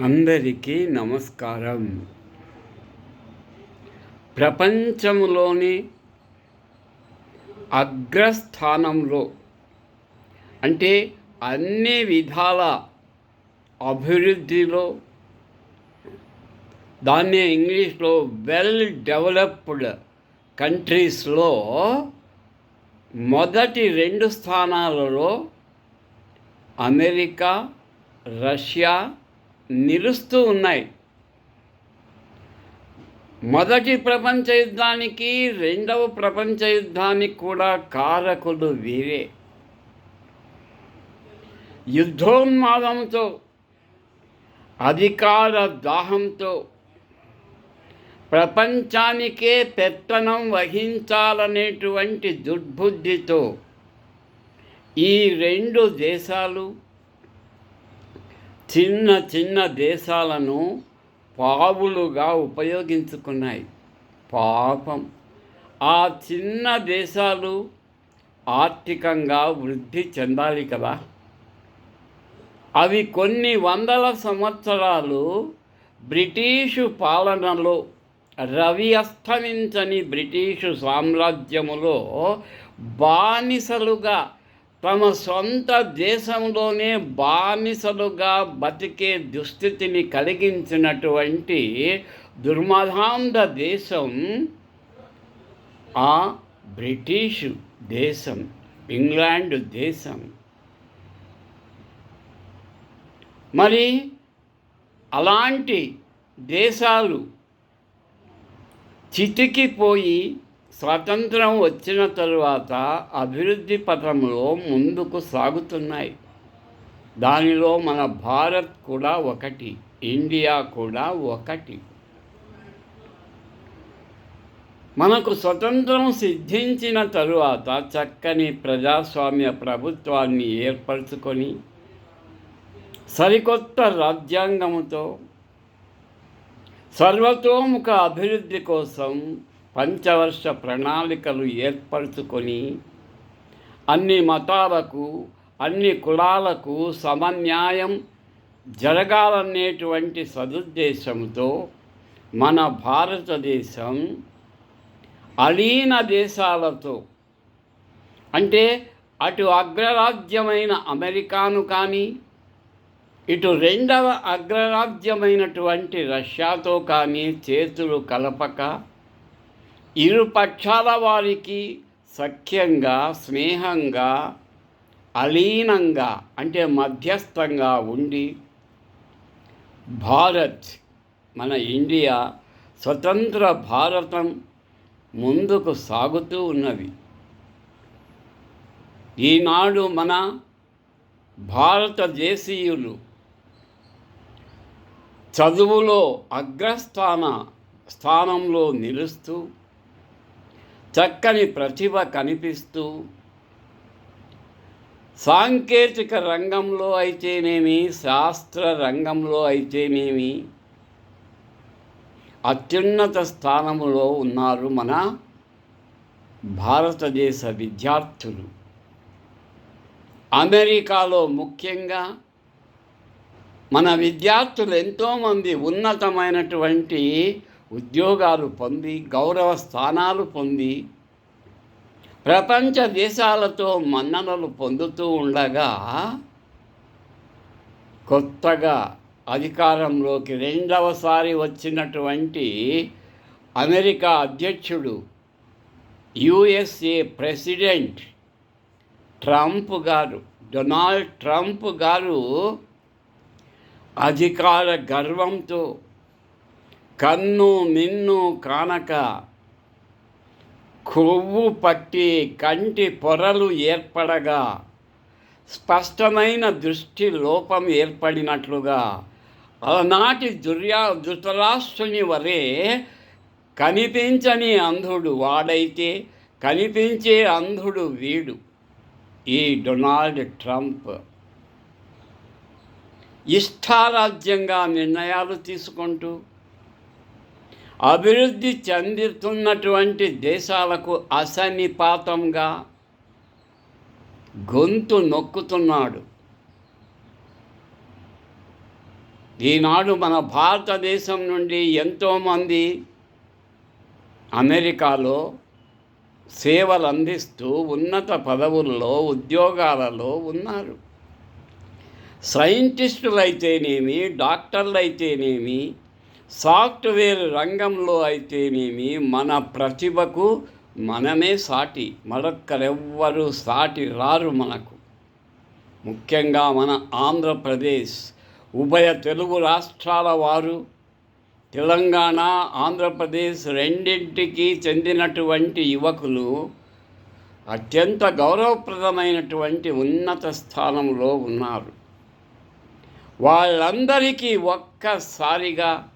అందరికీ నమస్కారం. ప్రపంచంలోని అగ్రస్థానంలో అంటే అన్ని విధాల అభివృద్ధిలో దాన్ని ఇంగ్లీష్లో వెల్ డెవలప్డ్ కంట్రీస్లో మొదటి రెండు స్థానాలలో అమెరికా రష్యా నిలుస్తూ ఉన్నాయి. మొదటి ప్రపంచ యుద్ధానికి రెండవ ప్రపంచ యుద్ధానికి కూడా కారకులు వీరే. యుద్ధోన్మాదంతో అధికార దాహంతో ప్రపంచానికే పెత్తనం వహించాలనేటువంటి దుర్బుద్ధితో ఈ రెండు దేశాలు చిన్న చిన్న దేశాలను పావులుగా ఉపయోగించుకున్నాయి. పాపం. ఆ చిన్న దేశాలు ఆర్థికంగా వృద్ధి చెందాలి కదా. అవి కొన్ని వందల సంవత్సరాలు బ్రిటిషు పాలనలో రవి అస్తమించని బ్రిటీషు సామ్రాజ్యములో బానిసలుగా తమ సొంత దేశంలోనే బానిసలుగా బతికే దుస్థితిని కలిగించినటువంటి దుర్మధాంధ దేశం ఆ బ్రిటిషు దేశం ఇంగ్లాండ్ దేశం. మరి అలాంటి దేశాలు చితికిపోయి స్వాతంత్రం వచ్చిన తరువాత అభివృద్ధి పథంలో ముందుకు సాగుతున్నాయి. దానిలో మన భారత్ కూడా ఒకటి ఇండియా కూడా ఒకటి. మనకు స్వతంత్రం సిద్ధించిన తరువాత చక్కని ప్రజాస్వామ్య ప్రభుత్వాన్ని ఏర్పరచుకొని సరికొత్త రాజ్యాంగముతో సర్వతోముఖ అభివృద్ధి కోసం పంచవర్ష ప్రణాళికలు ఏర్పరచుకొని అన్ని మతాలకు అన్ని కులాలకు సమన్యాయం జరగాలనేటువంటి సదుద్దేశంతో మన భారతదేశం అలీన దేశాలతో అంటే అటు అగ్రరాజ్యమైన అమెరికాను కానీ ఇటు రెండవ అగ్రరాజ్యమైనటువంటి రష్యాతో కానీ చేతులు కలపక ఇరు పక్షాల వారికి సఖ్యంగా స్నేహంగా అలీనంగా అంటే మధ్యస్థంగా ఉండి భారత్ మన ఇండియా స్వతంత్ర భారతం ముందుకు సాగుతూ ఉన్నది ఈనాడు మన భారతదేశీయులు చదువులో అగ్రస్థాన స్థానంలో నిలుస్తూ చక్కని ప్రతిభ కనిపిస్తూ సాంకేతిక రంగంలో అయితేనేమి శాస్త్ర రంగంలో అయితేనేమి అత్యున్నత స్థానంలో ఉన్నారు మన భారతదేశ విద్యార్థులు. అమెరికాలో ముఖ్యంగా మన విద్యార్థులు ఎంతోమంది ఉన్నతమైనటువంటి ఉద్యోగాలు పొంది గౌరవ స్థానాలు పొంది ప్రపంచ దేశాలతో మన్ననలు పొందుతూ ఉండగా కొత్తగా అధికారంలోకి రెండవసారి వచ్చినటువంటి అమెరికా అధ్యక్షుడు USA president Trump garu Donald Trump garu అధికార గర్వంతో కన్ను మిన్ను కానక కొవ్వు పట్టి కంటి పొరలు ఏర్పడగా స్పష్టమైన దృష్టి లోపం ఏర్పడినట్లుగా అలనాటి దుర్యా ధృతరాష్ట్రుని వరే కనిపించని అంధుడు వాడైతే కనిపించే అంధుడు వీడు ఈ డొనాల్డ్ ట్రంప్. ఇష్టారాజ్యంగా నిర్ణయాలు తీసుకుంటూ అభివృద్ధి చెందుతున్నటువంటి దేశాలకు అసనిపాతంగా గొంతు నొక్కుతున్నాడు. ఈనాడు మన భారతదేశం నుండి ఎంతోమంది అమెరికాలో సేవలు అందిస్తూ ఉన్నత పదవుల్లో ఉద్యోగాలలో ఉన్నారు. సైంటిస్టులు అయితేనేమి డాక్టర్లు అయితేనేమి సాఫ్ట్వేర్ రంగంలో అయితేనేమి మన ప్రతిభకు మనమే సాటి మరొక్కరెవ్వరూ సాటి రారు మనకు. ముఖ్యంగా మన ఆంధ్రప్రదేశ్ ఉభయ తెలుగు రాష్ట్రాల వారు తెలంగాణ ఆంధ్రప్రదేశ్ రెండింటికి చెందినటువంటి యువకులు అత్యంత గౌరవప్రదమైనటువంటి ఉన్నత స్థానంలో ఉన్నారు. వాళ్ళందరికీ ఒక్కసారిగా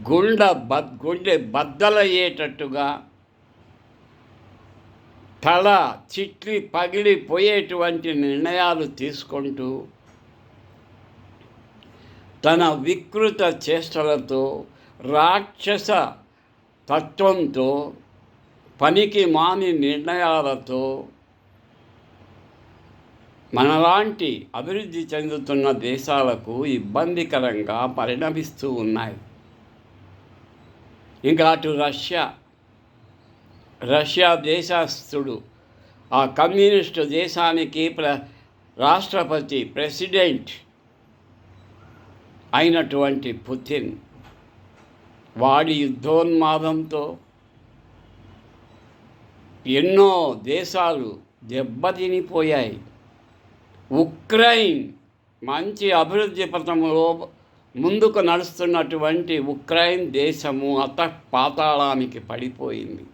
గుండె బద్ గుండె బద్దలయ్యేటట్టుగా తల చిట్లి పగిలిపోయేటువంటి నిర్ణయాలు తీసుకుంటూ తన వికృత చేష్టలతో రాక్షస తత్వంతో పనికి మాని నిర్ణయాలతో మనలాంటి అభివృద్ధి చెందుతున్న దేశాలకు ఇబ్బందికరంగా పరిణమిస్తూ ఉన్నాయి. ఇంకా అటు రష్యా. రష్యా దేశస్థుడు. ఆ కమ్యూనిస్టు దేశానికి ప్ర రాష్ట్రపతి ప్రెసిడెంట్ అయినటువంటి పుతిన్ వాడి యుద్ధోన్మాదంతో ఎన్నో దేశాలు దెబ్బతినిపోయాయి. ఉక్రెయిన్ మంచి అభివృద్ధి పథంలో ముందుకు నడుస్తున్నటువంటి ఉక్రెయిన్ దేశము అత పాతాళానికి పడిపోయింది.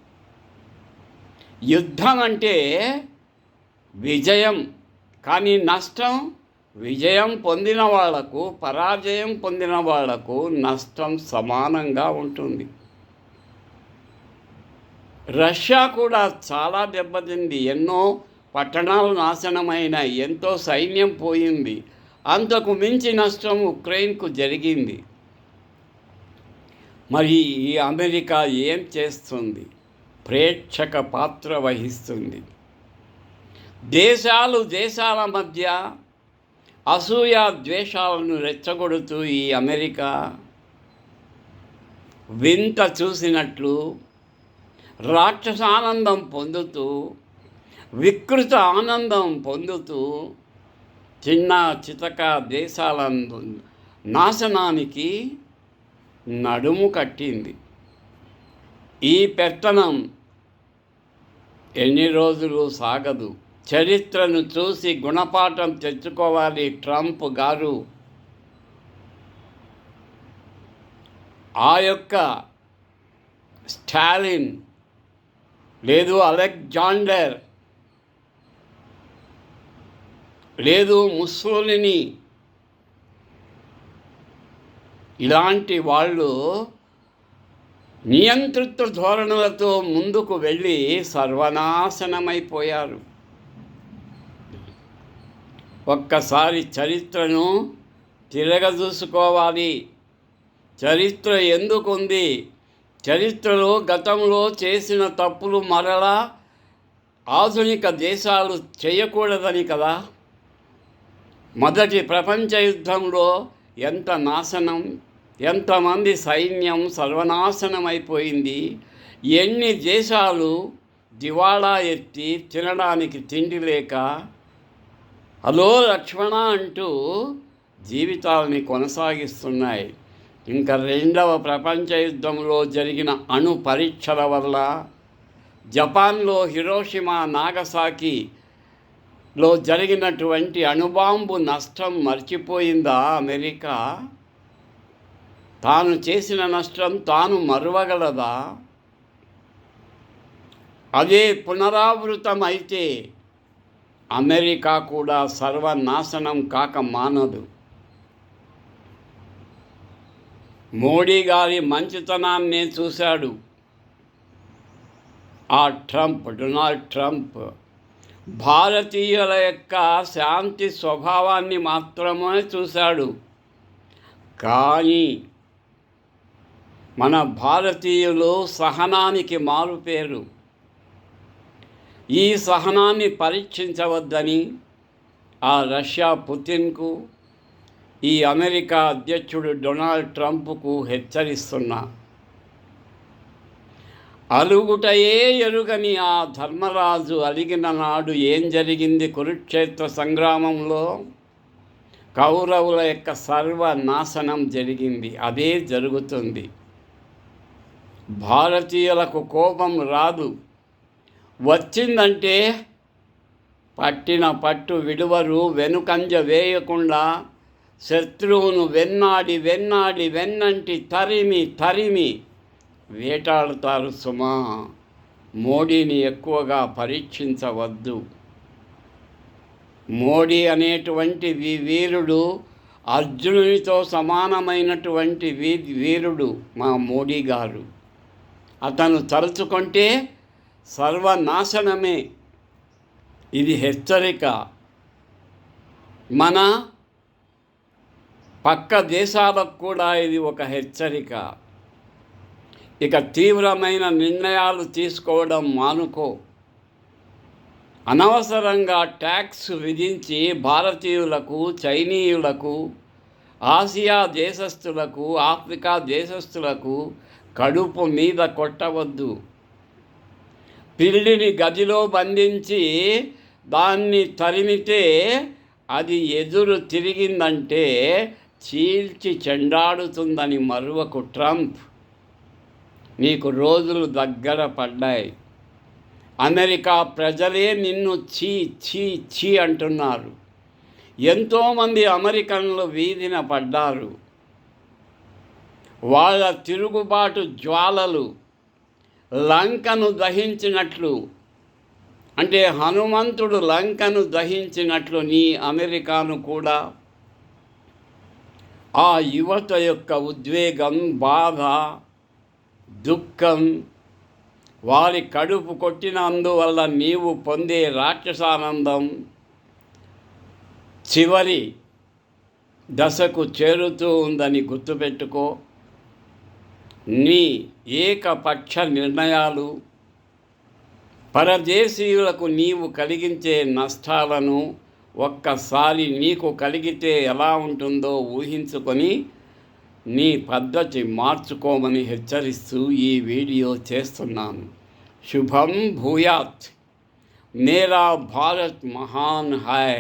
యుద్ధం అంటే విజయం కానీ నష్టం విజయం పొందిన వాళ్ళకు పరాజయం పొందిన వాళ్ళకు నష్టం సమానంగా ఉంటుంది. రష్యా కూడా చాలా దెబ్బతింది. ఎన్నో పట్టణాలు నాశనమైన ఎంతో సైన్యం పోయింది. అంతకు మించి నష్టం ఉక్రెయిన్కు జరిగింది. మరి ఈ అమెరికా ఏం చేస్తుంది? ప్రేక్షక పాత్ర వహిస్తుంది. దేశాలు దేశాల మధ్య అసూయ ద్వేషాలను రెచ్చగొడుతూ ఈ అమెరికా వింత చూసినట్లు రాక్షసానందం పొందుతూ వికృత ఆనందం పొందుతూ చిన్న చితక దేశాల నాశనానికి నడుము కట్టింది. ఈ పెత్తనం ఎన్ని రోజులు సాగదు. చరిత్రను చూసి గుణపాఠం తెచ్చుకోవాలి ట్రంప్ గారు. ఆ యొక్క స్టాలిన్ లేదు అలెగ్జాండర్ లేదు ముస్సోలిని. ఇలాంటి వాళ్ళు నియంతృత్వ ధోరణులతో ముందుకు వెళ్ళి సర్వనాశనమైపోయారు. ఒక్కసారి చరిత్రను తిరగదూసుకోవాలి చరిత్ర ఎందుకుంది? చరిత్రలో గతంలో చేసిన తప్పులు మరలా ఆధునిక దేశాలు చేయకూడదని కదా? మొదటి ప్రపంచ యుద్ధంలో ఎంత నాశనం ఎంతమంది సైన్యం సర్వనాశనం అయిపోయింది ఎన్ని దేశాలు దివాళా ఎత్తి తినడానికి తిండి లేక హలో లక్ష్మణ అంటూ జీవితాలని కొనసాగిస్తున్నాయి. ఇంకా రెండవ ప్రపంచ యుద్ధంలో జరిగిన అణు పరీక్షల వల్ల జపాన్లో హిరోషిమా నాగసాకి లో జరిగినటువంటి అణుబాంబు నష్టం మర్చిపోయిందా అమెరికా? తాను చేసిన నష్టం తాను మరువగలదా? అదే పునరావృతం అయితే అమెరికా కూడా సర్వనాశనం కాక మానదు. మోడీ గారి మంచితనాన్ని చూశాడు. ఆ ట్రంప్ డొనాల్డ్ ట్రంప్ భారతీయుల యొక్క శాంతి స్వభావాన్ని మాత్రమే చూశాడు. కానీ మన భారతీయులు సహనానికి మారుపేరు. ఈ సహనాన్ని పరీక్షించవద్దని ఆ రష్యా పుతిన్కు ఈ అమెరికా అధ్యక్షుడు డొనాల్డ్ ట్రంప్కు హెచ్చరిస్తున్నా. అలుగుటయే ఎరుగని ఆ ధర్మరాజు అలిగిన నాడు ఏం జరిగింది కురుక్షేత్ర సంగ్రామంలో? కౌరవుల యొక్క సర్వనాశనం జరిగింది అదే జరుగుతుంది. భారతీయులకు కోపం రాదు. వచ్చిందంటే పట్టిన పట్టు విడువరు వెనుకంజ వేయకుండా శత్రువును వెన్నాడి వెన్నాడి వెన్నంటి తరిమి తరిమి వేటాడుతారు సుమా. మోడీని ఎక్కువగా పరీక్షించవద్దు. మోడీ అనేటువంటి వీరుడు అర్జునునితో సమానమైనటువంటి వీ వీరుడు మా మోడీ గారు. అతను తలుచుకుంటే సర్వనాశనమే. ఇది హెచ్చరిక. మన పక్క దేశాలకు కూడా ఇది ఒక హెచ్చరిక. ఇక తీవ్రమైన నిర్ణయాలు తీసుకోవడం మానుకో. అనవసరంగా ట్యాక్స్ విధించి భారతీయులకు చైనీయులకు ఆసియా దేశస్థులకు ఆఫ్రికా దేశస్థులకు కడుపు మీద కొట్టవద్దు. పిల్లిని గదిలో బంధించి దాన్ని తరిమితే అది ఎదురు తిరిగిందంటే చీల్చి చెండాడుతుందని మరువకు ట్రంప్. నీకు రోజులు దగ్గర పడ్డాయి. అమెరికా ప్రజలే నిన్ను చీ చీ చీ అంటున్నారు. ఎంతోమంది అమెరికన్లు వీధిన పడ్డారు. వాళ్ళ తిరుగుబాటు జ్వాలలు లంకను దహించినట్లు అంటే హనుమంతుడు లంకను దహించినట్లు నీ అమెరికాను కూడా. ఆ యువత యొక్క ఉద్వేగం బాధ దుఃఖం వారి కడుపు కొట్టినందువల్ల నీవు పొందే రాక్షసానందం చివరి దశకు చేరుతూ ఉందని గుర్తుపెట్టుకో. నీ ఏకపక్ష నిర్ణయాలు పరదేశీయులకు నీవు కలిగించే నష్టాలను ఒక్కసారి నీకు కలిగితే ఎలా ఉంటుందో ఊహించుకొని నీ పద్ధతి మార్చుకోమని హెచ్చరిస్తూ ఈ వీడియో చేస్తున్నాను శుభం భూయాత్ మేరా భారత్ మహాన్ హై